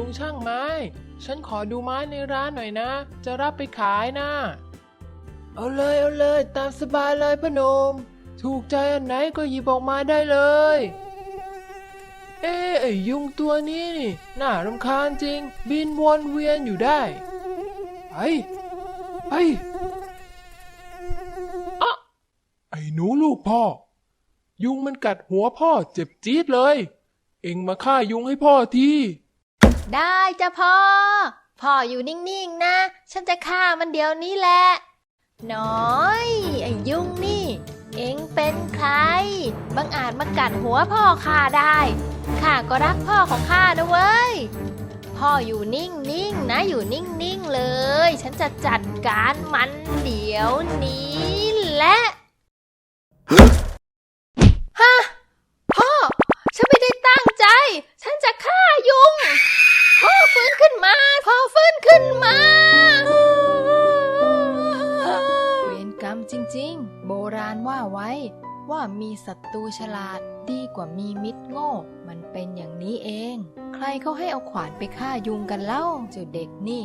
ุงช่างไม้ ฉันขอดูไม้ในร้านหน่อยนะ จะรับไปขายนะ เอาเลยเอาเลยตามสบายเลยพนม ถูกใจอันไหนก็หยิบออกมาได้เลย เอ๊ะไอ้ยุงตัวนี้นี่น่ารำคาญจริง บินวนเวียนอยู่ได้ไปไปอะไอ้หนูลูกพ่อ ยุงมันกัดหัวพ่อเจ็บจี๊ดเลย เอ็งมาฆ่ายุงให้พ่อที ได้จ้ะพ่อ พ่ออยู่นิ่งๆนะ ฉันจะฆ่ามันเดี๋ยวนี้แหละ น้อยไอ้ยุ่งนี่ เอ็งเป็นใคร บังอาจมากัดหัวพ่อข้าได้ ข้าก็รักพ่อของข้านะเว้ย พ่ออยู่นิ่งๆนะอยู่นิ่งๆเลย ฉันจะจัดการมันเดี๋ยวนี้แหละ ฮะ พ่อ ฉันไม่ได้ตั้งใจ ฉันจะฆ่ายุง พ่อฟื้นขึ้นมา พ่อ ฟื้นขึ้นมา เวรกรรมจริงๆ โบราณว่าไว้ว่ามีศัตรูฉลาดดีกว่ามีมิตรโง่ มันเป็นอย่างนี้เอง ใครเขาให้เอาขวานไปฆ่ายุงกันเล่าเจ้าเด็กนี่